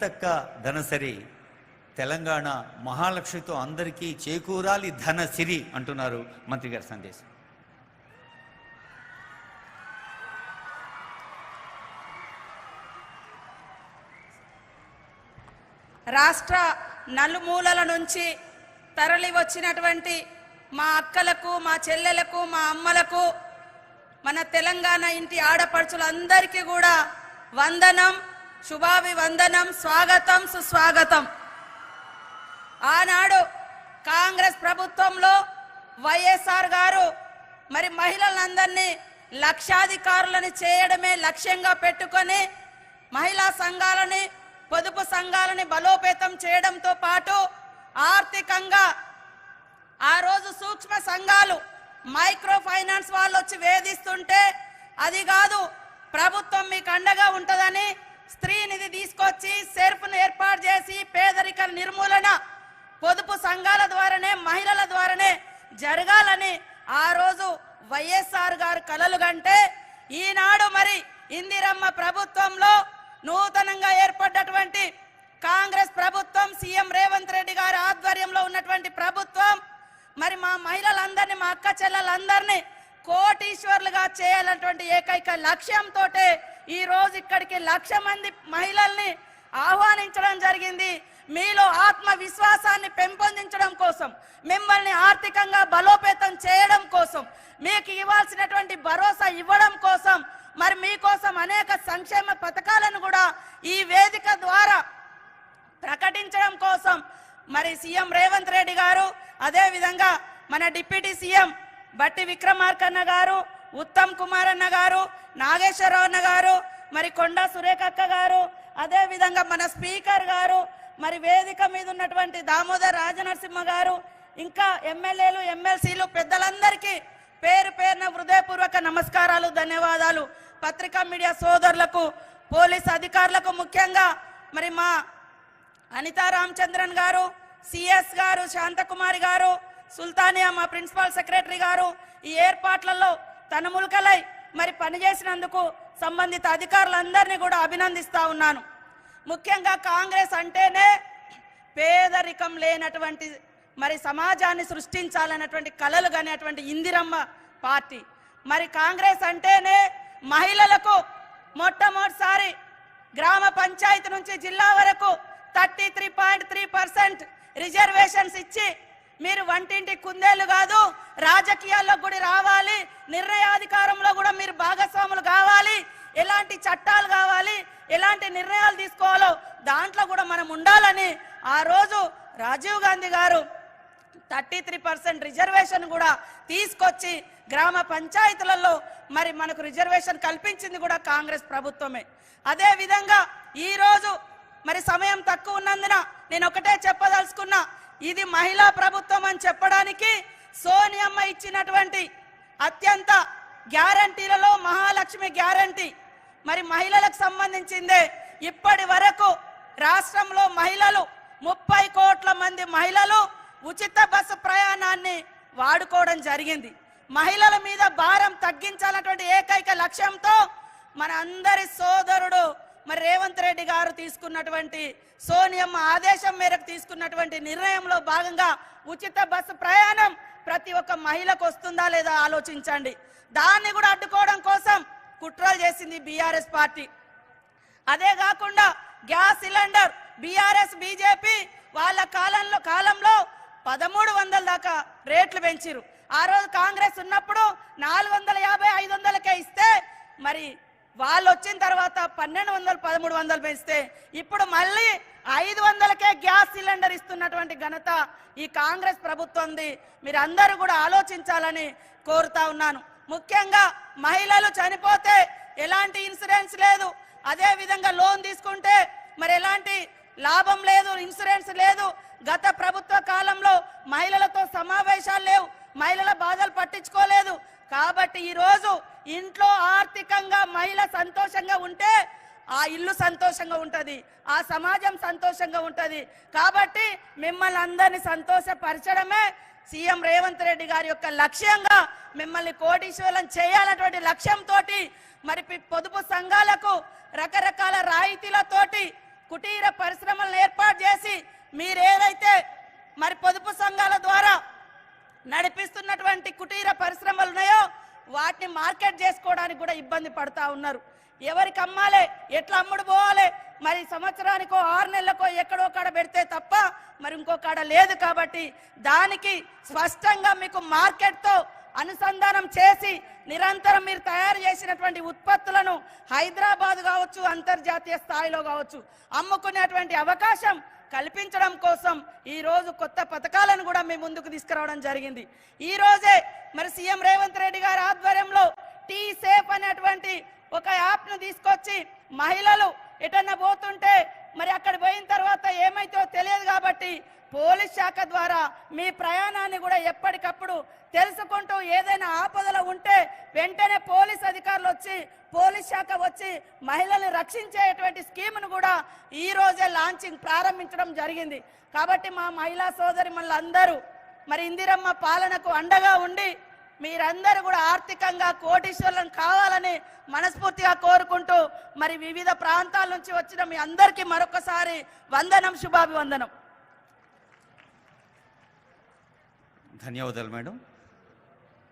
తక్క ధనసరి తెలంగాణ మహాలక్ష్మితో అందరికీ చేకూరాలి ధనసిరి అంటున్నారు మంత్రి గారి సందేశం. రాష్ట్ర నలుమూలల నుంచి తరలి వచ్చినటువంటి మా అక్కలకు మా చెల్లెలకు మా అమ్మలకు మన తెలంగాణ ఇంటి ఆడపడుచులందరికీ కూడా వందనం. శుభాభివందనం స్వాగతం సుస్వాగతం. ఆనాడు కాంగ్రెస్ ప్రభుత్వంలో వైఎస్ఆర్ గారు మరి మహిళలందరినీ లక్షాధికారులను చేయడమే లక్ష్యంగా పెట్టుకొని మహిళా సంఘాలని పొదుపు సంఘాలని బలోపేతం చేయడంతో పాటు ఆర్థికంగా ఆ రోజు సూక్ష్మ సంఘాలు మైక్రో ఫైనాన్స్ వాళ్ళు వచ్చి వేధిస్తుంటే అది కాదు ప్రభుత్వం మీకు అండగా ఉంటుందని స్త్రీ నిధి తీసుకొచ్చి సెర్ఫ్ను ఏర్పాటు చేసి పేదరిక నిర్మూలన పొదుపు సంఘాల ద్వారానే మహిళల ద్వారానే జరగాలని ఆ రోజు వైఎస్ఆర్ గారు కలలు కంటే ఈనాడు మరి ఇందిరమ్మ ప్రభుత్వంలో నూతనంగా ఏర్పడ్డటువంటి కాంగ్రెస్ ప్రభుత్వం సీఎం రేవంత్ రెడ్డి గారి ఆధ్వర్యంలో ఉన్నటువంటి ప్రభుత్వం మరి మా మహిళలందరినీ మా అక్క చెల్లెలందరినీ కోటీశ్వర్లుగా చేయాలన్నటువంటి ఏకైక లక్ష్యంతో ఈ రోజు ఇక్కడికి లక్ష మంది మహిళల్ని ఆహ్వానించడం జరిగింది. మీలో ఆత్మవిశ్వాసాన్ని పెంపొందించడం కోసం మిమ్మల్ని ఆర్థికంగా బలోపేతం చేయడం కోసం మీకు ఇవ్వాల్సినటువంటి భరోసా ఇవ్వడం కోసం మరి మీకోసం అనేక సంక్షేమ పథకాలను కూడా ఈ వేదిక ద్వారా ప్రకటించడం కోసం మరి సీఎం రేవంత్ రెడ్డి గారు అదేవిధంగా మన డిప్యూటీ సీఎం బట్టి విక్రమార్కన్న గారు ఉత్తమ్ కుమార్ అన్న గారు నాగేశ్వరరావు గారు మరి కొండా సురేఖక్క గారు అదే విధంగా మన స్పీకర్ గారు మరి వేదిక మీద ఉన్నటువంటి దామోదర్ రాజనరసింహ గారు ఇంకా ఎమ్మెల్యేలు ఎమ్మెల్సీలు పెద్దలందరికీ పేరు పేరున హృదయపూర్వక నమస్కారాలు ధన్యవాదాలు. పత్రికా మీడియా సోదరులకు పోలీస్ అధికారులకు ముఖ్యంగా మరి మా అనితా రామచంద్రన్ గారు సిఎస్ గారు శాంతకుమారి గారు సుల్తానియా మా ప్రిన్సిపల్ సెక్రటరీ గారు ఈ ఏర్పాట్లలో తనములకలై మరి పనిచేసినందుకు సంబంధిత అధికారులందరినీ కూడా అభినందిస్తా ఉన్నాను. ముఖ్యంగా కాంగ్రెస్ అంటేనే పేదరికం లేనటువంటి మరి సమాజాన్ని సృష్టించాలన్నటువంటి కలలు కనేటువంటి ఇందిరమ్మ పార్టీ. మరి కాంగ్రెస్ అంటేనే మహిళలకు మొట్టమొదటిసారి గ్రామ పంచాయతీ నుంచి జిల్లా వరకు thirty three point three percent reservations ఇచ్చి మీరు వంటింటి కుందేలు కాదు రాజకీయాల్లో కూడా రావాలి నిర్ణయాధికారంలో కూడా మీరు భాగస్వాములు కావాలి ఎలాంటి చట్టాలు కావాలి ఎలాంటి నిర్ణయాలు తీసుకోవాలో దాంట్లో కూడా మనం ఉండాలని ఆ రోజు రాజీవ్ గాంధీ గారు థర్టీ త్రీ పర్సెంట్ రిజర్వేషన్ కూడా తీసుకొచ్చి గ్రామ పంచాయతీలలో మరి మనకు రిజర్వేషన్ కల్పించింది కూడా కాంగ్రెస్ ప్రభుత్వమే. అదే విధంగా మరి సమయం తక్కువ ఉన్నందున నేను ఒకటే చెప్పదలుచుకున్నా ఇది మహిళా ప్రభుత్వం అని చెప్పడానికి సోనియమ్మ ఇచ్చినటువంటి అత్యంత గ్యారంటీలలో మహాలక్ష్మి గ్యారంటీ. మరి మహిళలకు సంబంధించిందే. ఇప్పటి వరకు రాష్ట్రంలో మహిళలు ముప్పై కోట్ల మంది మహిళలు ఉచిత బస్సు ప్రయాణాన్ని వాడుకోవడం జరిగింది. మహిళల మీద భారం తగ్గించాలన్నటువంటి ఏకైక లక్ష్యంతో మన అందరి సోదరుడు మరి రేవంత్ రెడ్డి గారు తీసుకున్నటువంటి సోనియమ్మ ఆదేశం మేరకు తీసుకున్నటువంటి నిర్ణయంలో భాగంగా ఉచిత బస్సు ప్రయాణం ప్రతి ఒక్క మహిళకు వస్తుందా లేదా ఆలోచించండి. దాన్ని కూడా అడ్డుకోవడం కోసం కుట్రలు చేసింది బీఆర్ఎస్ పార్టీ. అదే కాకుండా గ్యాస్ సిలిండర్ బీఆర్ఎస్ బీజేపీ వాళ్ళ కాలంలో కాలంలో పదమూడు వందల దాకా రేట్లు పెంచిరు ఆ రోజు కాంగ్రెస్ ఉన్నప్పుడు నాలుగు వందల యాభై ఐదు వందలకే ఇస్తే మరి వాళ్ళు వచ్చిన తర్వాత పన్నెండు వందలు పదమూడు వందలు పెంచితే ఇప్పుడు మళ్ళీ ఐదు వందలకే గ్యాస్ సిలిండర్ ఇస్తున్నటువంటి ఘనత ఈ కాంగ్రెస్ ప్రభుత్వంది. మీరు అందరూ కూడా ఆలోచించాలని కోరుతా ఉన్నాను. ముఖ్యంగా మహిళలు చనిపోతే ఎలాంటి ఇన్సూరెన్స్ లేదు. అదే విధంగా లోన్ తీసుకుంటే మరి ఎలాంటి లాభం లేదు ఇన్సూరెన్స్ లేదు. గత ప్రభుత్వ కాలంలో మహిళలతో సమావేశాలు లేవు. మహిళల బాధలు పట్టించుకోలేదు. కాబట్టి ఈరోజు ఇంట్లో ఆర్థికంగా మహిళ సంతోషంగా ఉంటే ఆ ఇల్లు సంతోషంగా ఉంటుంది ఆ సమాజం సంతోషంగా ఉంటుంది. కాబట్టి మిమ్మల్ని అందరినీ సంతోషపరచడమే సీఎం రేవంత్ రెడ్డి గారి యొక్క లక్ష్యంగా మిమ్మల్ని కోటీశ్వరం చేయాలన్నటువంటి లక్ష్యంతో మరి పొదుపు సంఘాలకు రకరకాల రాయితీలతోటి కుటీర పరిశ్రమలను ఏర్పాటు చేసి మీరేదైతే మరి పొదుపు సంఘాల ద్వారా నడిపిస్తున్నటువంటి కుటీర పరిశ్రమలు ఉన్నాయో వాటిని మార్కెట్ చేసుకోవడానికి కూడా ఇబ్బంది పడతా ఉన్నారు. ఎవరికి అమ్మాలి ఎట్లా అమ్ముడు పోవాలి? మరి సంవత్సరానికో ఆరు నెలలకో ఎక్కడో కాడ పెడితే తప్ప మరి ఇంకో కాడ లేదు కాబట్టి దానికి స్పష్టంగా మీకు మార్కెట్తో అనుసంధానం చేసి నిరంతరం మీరు తయారు చేసినటువంటి ఉత్పత్తులను హైదరాబాద్ కావచ్చు అంతర్జాతీయ స్థాయిలో కావచ్చు అమ్ముకునేటువంటి అవకాశం కల్పించడం కోసం ఈరోజు కొత్త పథకాలను కూడా మేము ముందుకు తీసుకురావడం జరిగింది. ఈ రోజే మరి సీఎం రేవంత్ రెడ్డి గారి ఆధ్వర్యంలో టీ సేఫ్ అనేటువంటి ఒక యాప్ను తీసుకొచ్చి మహిళలు ఎటన్నా పోతుంటే మరి అక్కడ పోయిన తర్వాత ఏమైతో తెలియదు కాబట్టి పోలీస్ శాఖ ద్వారా మీ ప్రయాణాన్ని కూడా ఎప్పటికప్పుడు తెలుసుకుంటూ ఏదైనా ఆపదలో ఉంటే వెంటనే పోలీస్ అధికారులు వచ్చి పోలీస్ శాఖ వచ్చి మహిళల్ని రక్షించేటువంటి స్కీమ్ను కూడా ఈ రోజే లాంచింగ్ ప్రారంభించడం జరిగింది. కాబట్టి మా మహిళా సోదరి అందరూ మరి ఇందిరమ్మ పాలనకు అండగా ఉండి మీరందరూ కూడా ఆర్థికంగా కోటీశ్వరులను కావాలని మనస్ఫూర్తిగా కోరుకుంటూ మరి వివిధ ప్రాంతాల నుంచి వచ్చిన మీ అందరికీ మరొకసారి వందనం శుభాభివందనం. ధన్యవాదాలు మేడం.